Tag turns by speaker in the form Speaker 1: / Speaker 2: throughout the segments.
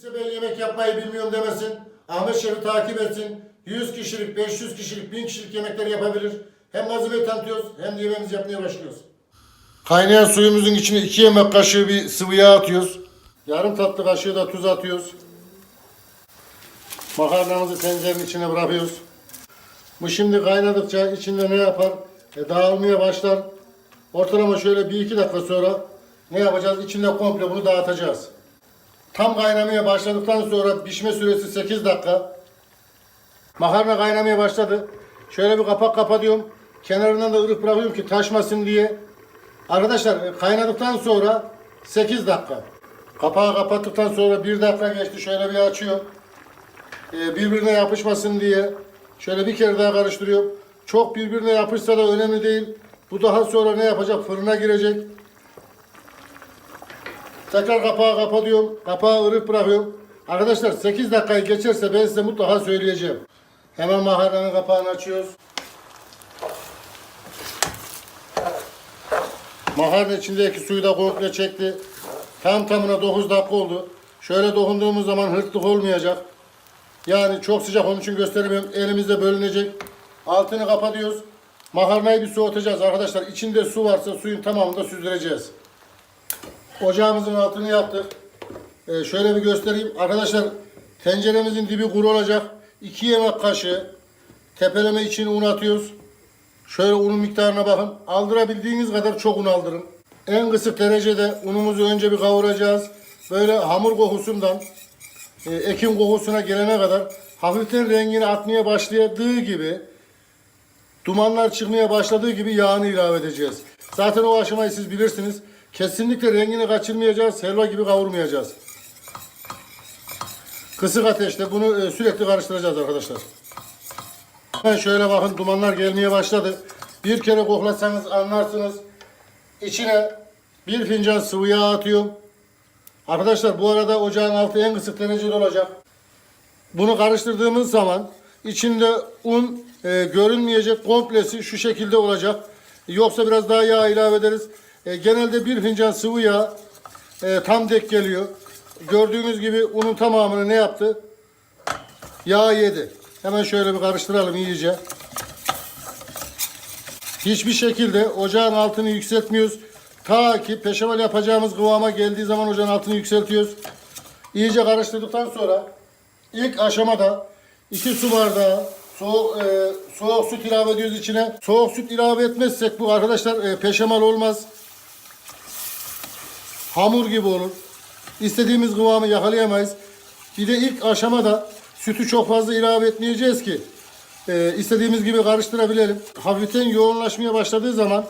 Speaker 1: Kimse ben yemek yapmayı bilmiyorum demesin. Ahmet Şef'i takip etsin. 100 kişilik, 500 kişilik, 1000 kişilik yemekler yapabilir. Hem malzemeyi tanıtıyoruz hem de yemeğimizi yapmaya başlıyoruz. Kaynayan suyumuzun içine 2 yemek kaşığı bir sıvı yağ atıyoruz. Yarım tatlı kaşığı da tuz atıyoruz. Makarnamızı tencerenin içine bırakıyoruz. Bu şimdi kaynadıkça içinde ne yapar? E, dağılmaya başlar. Ortalama şöyle bir iki dakika sonra ne yapacağız? İçinde komple bunu dağıtacağız. Tam kaynamaya başladıktan sonra pişme süresi 8 dakika. Makarna kaynamaya başladı. Şöyle bir kapak kapatıyorum. Kenarından da ılık bırakıyorum ki taşmasın diye. Arkadaşlar e, kaynadıktan sonra 8 dakika. Kapağı kapattıktan sonra 1 dakika geçti. Şöyle bir açıyorum. E, birbirine yapışmasın diye şöyle bir kere daha karıştırıyorum. Çok birbirine yapışsa da önemli değil. Bu daha sonra ne yapacak? Fırına girecek. Tekrar kapağı kapatıyorum. Kapağı ılık bırakıyorum. Arkadaşlar 8 dakikayı geçerse ben size mutlaka söyleyeceğim. Hemen makarnanın kapağını açıyoruz. Makarna içindeki suyu da komple çekti. Tam tamına 9 dakika oldu. Şöyle dokunduğumuz zaman hırtlık olmayacak. Yani çok sıcak onun için gösteremiyorum. Elimizde bölünecek. Altını kapatıyoruz. Makarnayı bir soğutacağız arkadaşlar. İçinde su varsa suyun tamamını da süzdüreceğiz. Ocağımızın altını yaptık. Ee, şöyle bir göstereyim. Arkadaşlar tenceremizin dibi kuru olacak. 2 yemek kaşığı tepeleme için un atıyoruz. Şöyle unun miktarına bakın. Aldırabildiğiniz kadar çok un aldırın. En kısık derecede unumuzu önce bir kavuracağız. Böyle hamur kokusundan e, ekin kokusuna gelene kadar hafiften rengini atmaya başladığı gibi dumanlar çıkmaya başladığı gibi yağını ilave edeceğiz. Zaten o aşamayı siz bilirsiniz. Kesinlikle rengini kaçırmayacağız. Helva gibi kavurmayacağız. Kısık ateşte bunu e, sürekli karıştıracağız arkadaşlar. Ben şöyle bakın dumanlar gelmeye başladı. Bir kere koklasanız anlarsınız. İçine bir fincan sıvı yağ atıyorum. Arkadaşlar bu arada ocağın altı en kısık derecede olacak. Bunu karıştırdığımız zaman içinde un e, görünmeyecek komplesi şu şekilde olacak. Yoksa biraz daha yağ ilave ederiz. E, genelde bir fincan sıvı yağ e, tam dek geliyor. Gördüğünüz gibi unun tamamını ne yaptı? Yağ yedi. Hemen şöyle bir karıştıralım iyice. Hiçbir şekilde ocağın altını yükseltmiyoruz. Ta ki peşemal yapacağımız kıvama geldiği zaman ocağın altını yükseltiyoruz. İyice karıştırdıktan sonra ilk aşamada 2 su bardağı soğuk, e, soğuk süt ilave ediyoruz içine. Soğuk süt ilave etmezsek bu arkadaşlar e, peşemal olmaz. Hamur gibi olur. İstediğimiz kıvamı yakalayamayız. Bir de ilk aşamada sütü çok fazla ilave etmeyeceğiz ki e, istediğimiz gibi karıştırabilelim. Hafiften yoğunlaşmaya başladığı zaman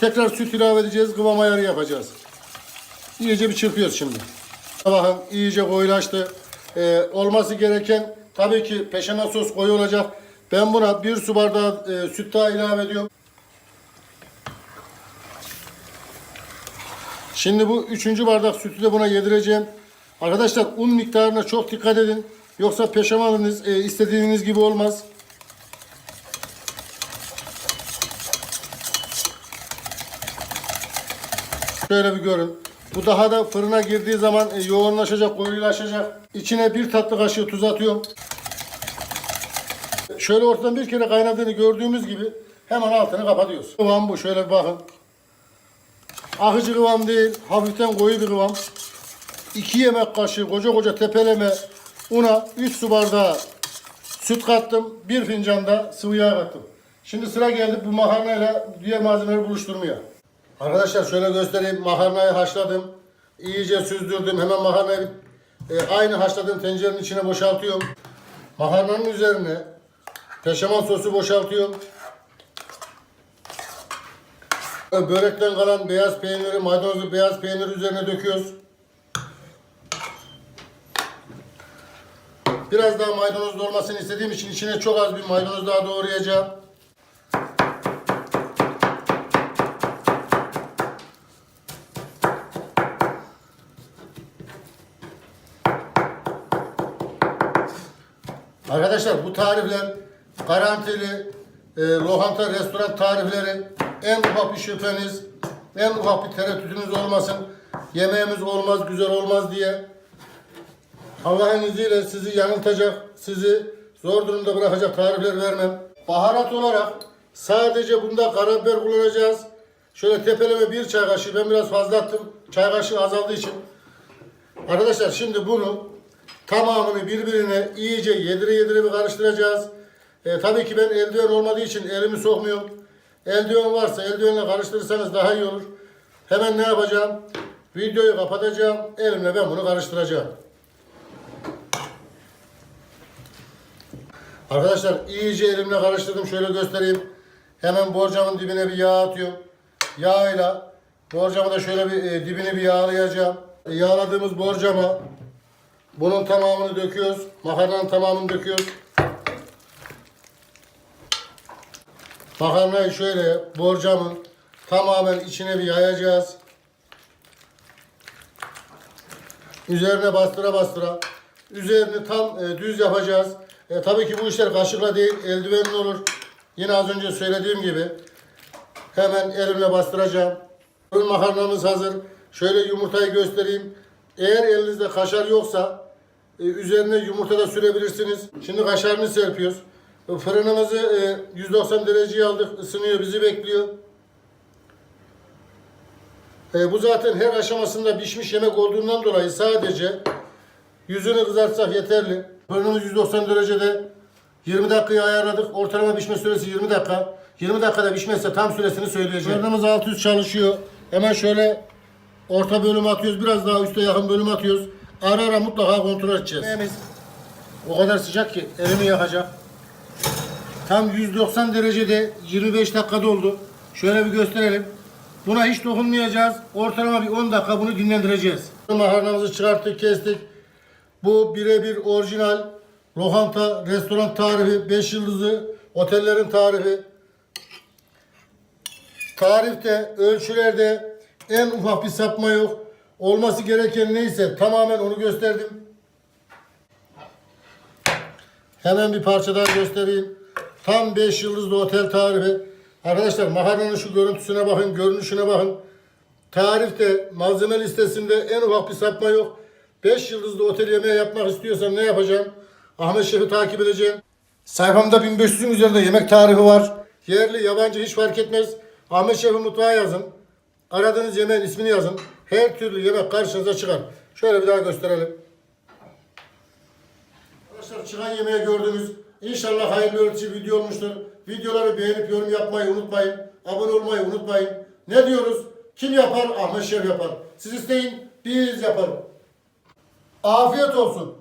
Speaker 1: tekrar süt ilave edeceğiz. Kıvam ayarı yapacağız. İyice bir çırpıyoruz şimdi. Bakın iyice koyulaştı. E, olması gereken tabii ki peşine sos koyu olacak. Ben buna bir su bardağı e, süt daha ilave ediyorum. Şimdi bu üçüncü bardak sütü de buna yedireceğim. Arkadaşlar un miktarına çok dikkat edin. Yoksa peşamalınız e, istediğiniz gibi olmaz. Şöyle bir görün. Bu daha da fırına girdiği zaman e, yoğunlaşacak, koyulaşacak. İçine bir tatlı kaşığı tuz atıyorum. Şöyle ortadan bir kere kaynadığını gördüğümüz gibi hemen altını kapatıyoruz. Kıvam bu. Şöyle bir bakın. Akıcı kıvam değil, hafiften koyu bir kıvam. 2 yemek kaşığı koca koca tepeleme una 3 su bardağı süt kattım. 1 fincan da sıvı yağ kattım. Şimdi sıra geldi bu makarnayla diğer malzemeleri buluşturmaya. Arkadaşlar şöyle göstereyim. Makarnayı haşladım. İyice süzdürdüm. Hemen makarnayı e, aynı haşladığım tencerenin içine boşaltıyorum. Makarnanın üzerine peşaman sosu boşaltıyorum. Börekten kalan beyaz peyniri, maydanozlu beyaz peynir üzerine döküyoruz. Biraz daha maydanoz olmasını istediğim için içine çok az bir maydanoz daha doğrayacağım. Arkadaşlar bu tarifler garantili e, lokanta, restoran tarifleri en ufak bir şüpheniz, en ufak bir tereddütünüz olmasın. Yemeğimiz olmaz, güzel olmaz diye. Allah'ın izniyle sizi yanıltacak, sizi zor durumda bırakacak tarifler vermem. Baharat olarak sadece bunda karabiber kullanacağız. Şöyle tepeleme bir çay kaşığı, ben biraz fazla attım. Çay kaşığı azaldığı için. Arkadaşlar şimdi bunu tamamını birbirine iyice yedire yedire bir karıştıracağız. E, tabii ki ben eldiven olmadığı için elimi sokmuyorum. Eldiven varsa eldivenle karıştırırsanız daha iyi olur. Hemen ne yapacağım? Videoyu kapatacağım. Elimle ben bunu karıştıracağım. Arkadaşlar iyice elimle karıştırdım. Şöyle göstereyim. Hemen borcamın dibine bir yağ atıyorum. Yağıyla borcamı da şöyle bir e, dibini bir yağlayacağım. E, yağladığımız borcama bunun tamamını döküyoruz. Makarnanın tamamını döküyoruz. Makarnayı şöyle borcamın tamamen içine bir yayacağız. Üzerine bastıra bastıra. Üzerini tam e, düz yapacağız. E, tabii ki bu işler kaşıkla değil, eldivenle olur. Yine az önce söylediğim gibi. Hemen elimle bastıracağım. Fırın makarnamız hazır. Şöyle yumurtayı göstereyim. Eğer elinizde kaşar yoksa e, üzerine yumurta da sürebilirsiniz. Şimdi kaşarını serpiyoruz. E, Fırınımızı e, 190 dereceye aldık. Isınıyor, bizi bekliyor. E, bu zaten her aşamasında pişmiş yemek olduğundan dolayı sadece yüzünü kızartsak yeterli. Fırınımız 190 derecede 20 dakikayı ayarladık. Ortalama pişme süresi 20 dakika. 20 dakikada pişmezse tam süresini söyleyeceğim. Fırınımız alt üst çalışıyor. Hemen şöyle orta bölüm atıyoruz. Biraz daha üste yakın bölüm atıyoruz. Ara ara mutlaka kontrol edeceğiz. Yemeğimiz o kadar sıcak ki elimi yakacak. Tam 190 derecede 25 dakikada oldu. Şöyle bir gösterelim. Buna hiç dokunmayacağız. Ortalama bir 10 dakika bunu dinlendireceğiz. Makarnamızı çıkarttık, kestik. Bu birebir orijinal lokanta, restoran tarifi, 5 yıldızlı otellerin tarifi. Tarifte, ölçülerde en ufak bir sapma yok. Olması gereken neyse tamamen onu gösterdim. Hemen bir parça daha göstereyim. Tam 5 yıldızlı otel tarifi. Arkadaşlar makarnanın şu görüntüsüne bakın, görünüşüne bakın. Tarifte, malzeme listesinde en ufak bir sapma yok. 5 yıldızlı otel yemeği yapmak istiyorsan ne yapacağım? Ahmet Şef'i takip edeceğim. Sayfamda 1500'ün üzerinde yemek tarifi var. Yerli, yabancı hiç fark etmez. Ahmet Şef'i mutfağa yazın. Aradığınız yemeğin ismini yazın. Her türlü yemek karşınıza çıkar. Şöyle bir daha gösterelim. Arkadaşlar çıkan yemeği gördünüz. İnşallah hayırlı öğretici video olmuştur. Videoları beğenip yorum yapmayı unutmayın. Abone olmayı unutmayın. Ne diyoruz? Kim yapar? Ahmet Şef yapar. Siz isteyin, biz yaparız. Afiyet olsun.